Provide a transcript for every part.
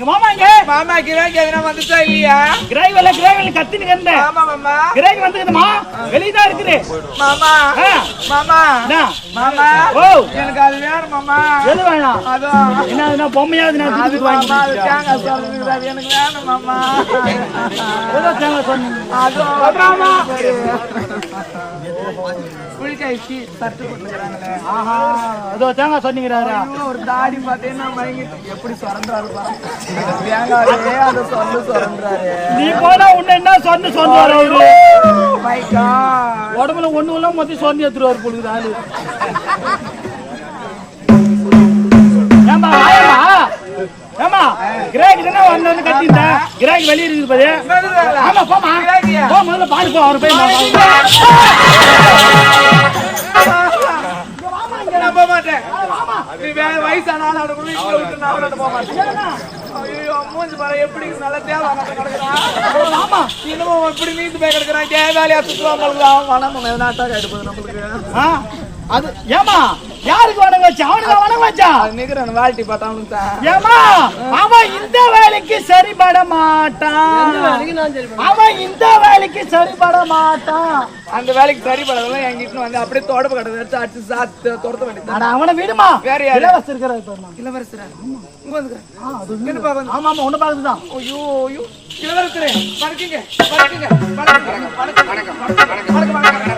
மாமா இங்க மாமா கிராக்கி எதனா வந்துச்சா இல்லையா? கிரேவில கிரேவில கத்தின்னு இருந்தேன் ஆமா மாமா. கிரேவி வந்துக்குதுமா? வெளியே தான் இருக்குது. மாமா. மாமா. என்ன? மாமா. ஓ. எனக்கு அது வேணும் மாமா. எது வேணாம்? அதான் என்ன அதுனா பொம்மையாவது நான் அது வாங்கி மாமா அது அது எனக்கு வேணும் மாமா. ஏதோ சொன்னீங்க அதுவும் புளிக்காய் சீ தட்டு கொடுத்துக்கிறாங்களே. ஆஹா ஏதோ தேங்காய் சொன்னீங்கிறாரா ஐயோ, ஒரு தாடி பார்த்தீங்கன்னா எப்படி சுரந்துறாரு நீ போனா உன்னை என்ன சொன்னு சொன்னாரு அவரு? மை காட் உடம்புல ஒண்ணு இல்ல மொத்தம் சொன்னி எடுத்துருவாரு பொழுது ஆளு. ஏமா கிராக்கி தானே வந்து வந்து கட்டிட்டேன் வெளியே இருக்குது பாரு. ஆமா போமா? போ முதல்ல பாரு போ அவர் போய் நீ வேற வயசான ஆள் கூட வீட்டுல விட்டு நான் விளையாட போக மாட்டேன். ஐயோ மூஞ்சி பாரு எப்படி நல்லா தேவை ஆமா. இன்னமும் இப்படி நீந்து போய் கிடக்குறான். தேவையா சுற்றுவாங்க நம்மளுக்கு வணக்கம் எதனாட்டா எடுப்பது நம்மளுக்கு. ஆ, அது ஏமா யாருக்கு வணங்க வச்சா? அவனுக்கு வணங்க வச்சா? அது நிக்கிறேன் வாழ்த்தி பார்த்தா அவனுக்கு தான். ஏமா அவன் இந்த வேலைக்கு சரிபட மாட்டான். அவன் இந்த வேலைக்கு சரிபட மாட்டான். அந்த வேலைக்கு சரிப்படாதெல்லாம் என்கிட்ட வந்து அப்படியே தொடப்பு கடை வச்சு அடிச்சு சாத்து துரத்த வேண்டியது அட அவனை விடுமா? வேற யாரு? இலவசம் இருக்கிறாரு இப்ப. இளவரசரா? இங்க வந்துக்கிறேன் ஆமா ஆமா ஒண்ணு பாக்குதுதான் ஐயோ ஐயோ. இளவரசரே வணக்கங்க வணக்கம் வணக்கம் வணக்கம் வணக்கம் வணக்கம் வணக்கம்.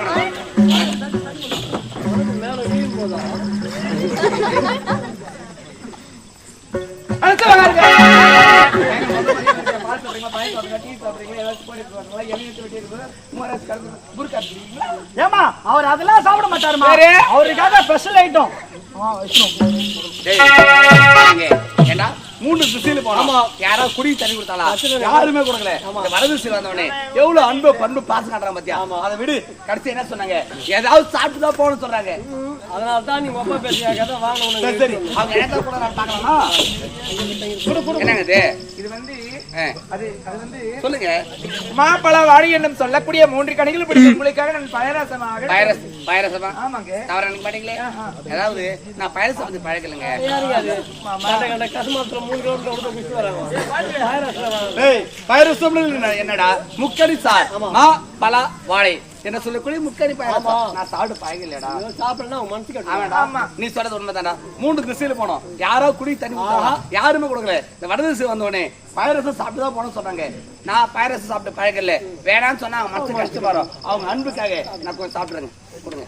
ஏமா அவர் அதெல்லாம் சாப்பிட மாட்டாருமா? அவருக்காக ஸ்பெஷல் ஐட்டம் ஏண்டா மூணு திசையில போனோம் யாரோ குடி தண்ணி கொடுத்தாளா? யாருமே கொடுக்கல. இந்த வரது திசையில வந்தவனே எவ்வளவு அன்பு பண்பு பாசம் காட்டுறான் பாத்தியா? அதை விடு. கடைசி என்ன சொன்னாங்க? ஏதாவது சாப்பிட்டு தான் போகணும்னு சொல்றாங்க. அதனால தான் நீ ஒப்பா பேசியாக்க தான் வாங்க சரி சரி. அவங்க என்ன கூட நான் பார்க்கலாமா என்னங்க இது? இது வந்து அது அது வந்து சொல்லுங்க. மாப்பழ வாழை என்னும் சொல்லக்கூடிய மூன்று கணிகள் பிடிக்கும். உங்களுக்காக நான் பயராசமாக வைரஸ் வைரஸமா ஆமாங்க. தவற நினைக்க மாட்டீங்களே அதாவது நான் பயரஸ் வந்து பழக்கலைங்க. கண்ட என்னடா? முக்கடி சார். மா பலா வாழை. என்ன சொல்லக்கூடிய முக்கடி பயரஸ் நான் சாப்பிட்டு பழகலையடா சாப்பிடலாம் அவன் மனசு கட்டு ஆமாடா. நீ சொல்றது உண்மைதான்டா. மூணு திசையில போனோம். யாரோ குடி தண்ணி கொடுத்தாங்க. யாருமே கொடுக்கல. இந்த வட திசை வந்த உடனே பைரஸ் சாப்பிட்டு தான் போனோம்னு சொன்னாங்க. நான் பைரஸ் சாப்பிட்டு பழகல. வேணாம்னு சொன்னா மனசு கஷ்டப்படும் அவங்க அன்புக்காக நான் கொஞ்சம் சாப்பிடுறேங்க. கொடுங்க.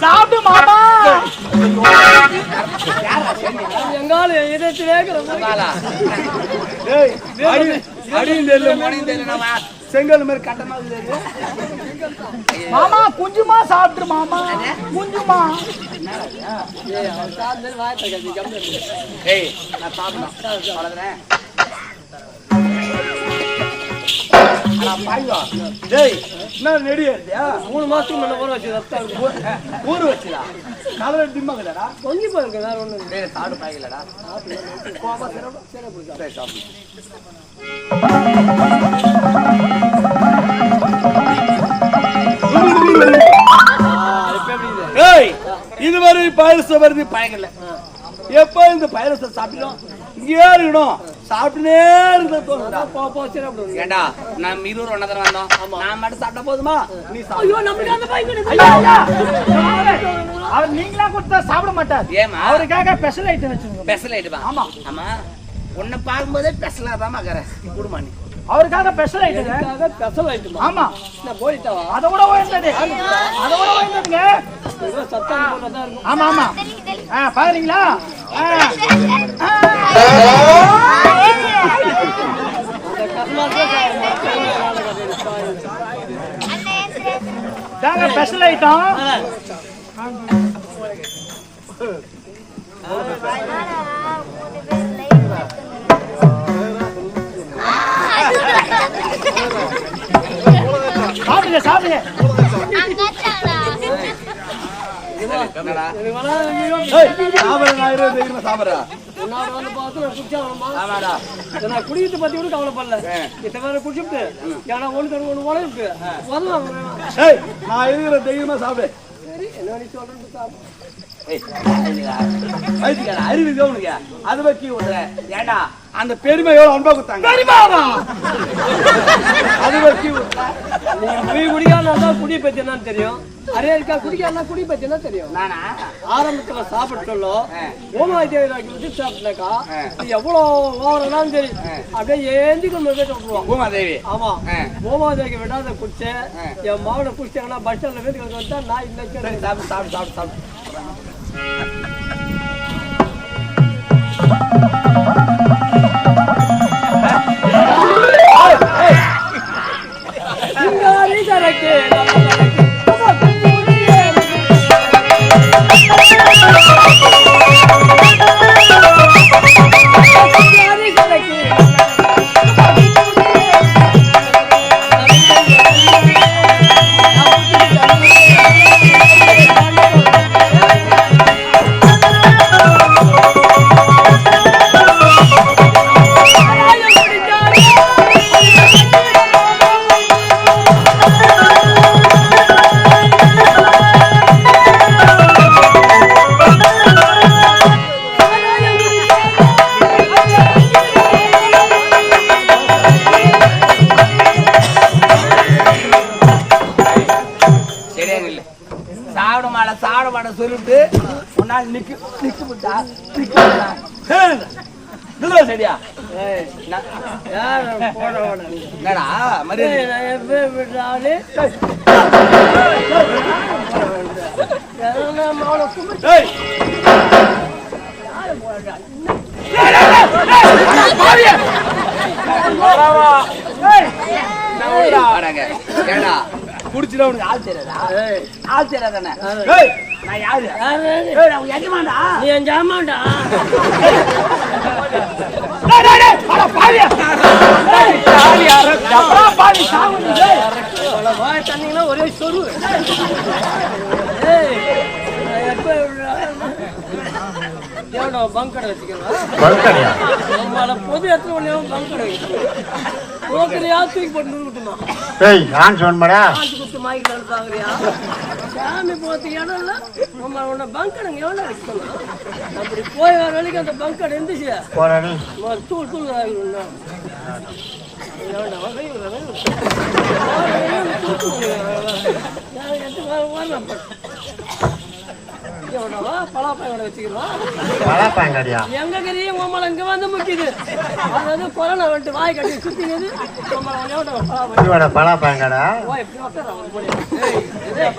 சாப்பிடு மாமா. எங்கால நம்ம. செங்கல் மாதிரி கட்டமா. மாமா குஞ்சுமா சாப்பிட்டு மாமா. குஞ்சுமா. ஏய், நான் சாப்பிடணும். மூணு மாசத்துக்கு முன்ன ஊற வச்சு. ஊரு வச்சுடா. காலையில டிம்மா இருக்குதாடா? பொங்கி போயிருக்கு வேற ஒண்ணு சாப்பிடு பாய்க்கலடா. கோவமா சிறப்பு, சிறப்பு. இது? இதுவரை பாயசம் வருது பயங்கல எப்ப இந்த பாயசம் சாப்பிட்டோம் இங்கேயே இருக்கணும் சாப்பிட்டுனே இருந்த இருக்கு. ஏண்டா நம்ம இருவர் ஒன்னா தானே வந்தோம் நான் மட்டும் சாப்பிட்டா போதுமா? நீ சாப்பிடு. ஐயோ, நம்மளுக்கு அந்த ஐயா அவர் நீங்களா கொடுத்தா சாப்பிட மாட்டார். ஏம்மா? அவருக்காக ஸ்பெஷல் ஐட்டம் வச்சிருக்கோம். ஸ்பெஷல் ஆயிட்டுப்பா ஆமா. ஆமா. உன்னை பார்க்கும்போதே ஸ்பெஷலா தான் மகர குடுமா நீ. அவருக்காக ஸ்பெஷல் ஐட்டம் ஸ்பெஷல் ஐட்டமா? ஆமா. நான் போயிட்டவா? அதை விட உயர்ந்தது. அதை விட உயர்ந்ததுங்க. ஆமா ஆமா. ஆ பாக்குறீங்களா ஆ. ஆ. இந்த கசுமாத்திரம் தாங்க ஸ்பெஷல் ஐட்டம் சாப்பிடுங்க சாப்பிடுங்க. என்னடா? இது வேணா ஐயோ, ஏய். சாப்பிட நான் இருபது தைரியமா சாப்பிடுறா. உன்னோட வந்து பார்த்து நான்? ஆமாடா நான் குடிக்கிறத பத்தி கூட கவலைப்படல. இதை வேற குடிச்சுப்புட்டு, ஏன்னா ஒண்ணு தடவை ஒண்ணு உடையுது. வரலாம் நான் இருக்கிற தைரியமா சாப்பிடு சரி, என்ன நீ சொல்றது சாப்பிடு. அறிவு உனக்கு? அதை பத்தி விடுற. ஏண்டா, அந்த பெருமை எவ்வளவு அன்பா கொடுத்தாங்க அது பத்தி விடுற. நீ குடி பத்தி என்னன்னு தெரியும் அரே இருக்கா குடி பத்தி என்ன தெரியும் நானா ஆரம்பத்துல சாப்பிட சொல்லும். ஓமாதேவி வச்சு சாப்பிட்டாக்கா. நீ எவ்வளவு ஓவரனாலும் சரி அப்படியே ஏந்தி கொண்டு போய் விட்டுருவோம் ஆமா ஆ. ஓமாதேவிக்கு விடாத குடிச்சு ஆ. என் மாவனை குடிச்சாங்கன்னா பஸ் ஸ்டாண்ட்ல வீட்டுக்கு வந்தா நான் இன்னைக்கு சரி, சாப்பிடு சாப்பிடு சாப்பிடு மாட சாப்பிட மாட சொல்லிட்டு உன்னால் நிக்கு நிக்கு விட்டா நிக்கு விட்டா. சரியா? என்னடா மரியாதை ஏய், குடிச்சிட்டா உனக்கு தெரியாதானே? யாரு? ஏய், நான் யாரு? நான் உன் எஜமான்டா. நீ என் ஒரே சொரு ஏய், நான் எப்ப விடுறாளே? ஏன்டா பங்க் கடை வச்சுக்கிறேன் நம்மள பொது இடத்துல ஒன்றையும் பங்க் ஓக்கரையா தூக்கி போட்டு நிறுத்துமா ஏய் நான் சொன்னடா காசு கொடுத்து மாய்க்கலான்னு பாக்குறியா சாமி போறதுக்கு இடம் இல்ல நம்ம உன்னை பங்க் கடைங்க எவ்வளோ வைக்கணும் அப்படி போய் வர வரைக்கும் அந்த பங்க் கடை இருந்துச்சு போற நீ. முதல்ல தூள் தூள் ஆகிடும்னா எவ்வளோ வகை பலாப்பாங்கடியா எங்க கறியும் உம்மளம் இங்க வந்து முக்கிது. அதாவது கொரோனா வந்துட்டு வாய் கட்டி சுத்தினது இவட பலாப்பாங்கடா ஓ எப்படி உட்கார அவங்க போய் ஏய்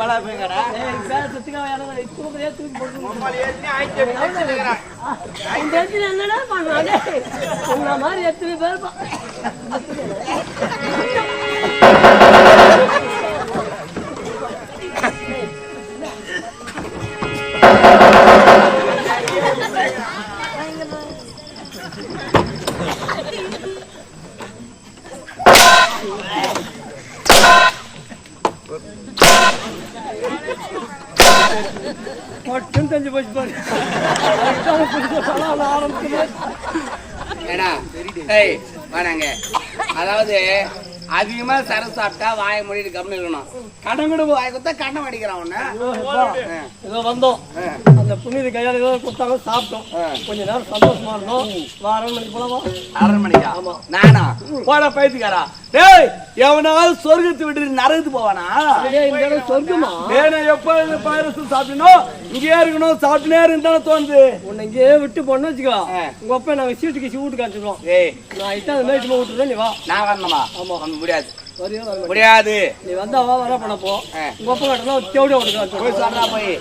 மட்டும் தெரிஞ்சு போச்சு பாரு அதுதான் ஏடா, வாடாங்க. அதாவது அதிகமா சரக்கு சாப்பிட்டா வாயை மூடிட்டு கம்முனு இருக்கணும். கடன் கூட வாய் கொடுத்தா கடன் அடிக்கிறான் உன்ன. ஏதோ வந்தோம். அந்த புனித கையால ஏதோ கொடுத்தாங்க சாப்பிட்டோம். கொஞ்ச நேரம் சந்தோஷமா இருந்தோம். வாரம் மணிக்கு போலவா அரை மணிக்கா நானா? போடா பைத்தியக்காரா. டேய் எவனாவது சொர்க்கத்தை விட்டு நரகத்து போவானா? சொர்க்கமா? வேணா எப்ப இந்த பாயரசம் சாப்பிடணும். இங்கே இருக்கணும் சாப்பிட்டுனே இருந்தாலும் தோணுது. உன்னை இங்கேயே விட்டு போனோம்னு வச்சுக்கோ. உங்க அப்பா நாங்க சீட்டு கீசி வீட்டுக்கு அனுப்பிச்சிடுவோம் ஏய். நான் இதான் அந்த மாதிரி சும்மா விட்டுறேன் நீ வா. நான் வரணுமா? ஆமா. முடியாது. முடியாது. நீ வந்தா வா வர பண்ண போ. ஆ. உங்க அப்பா கட்டணும் போய் சொல்றா போய்.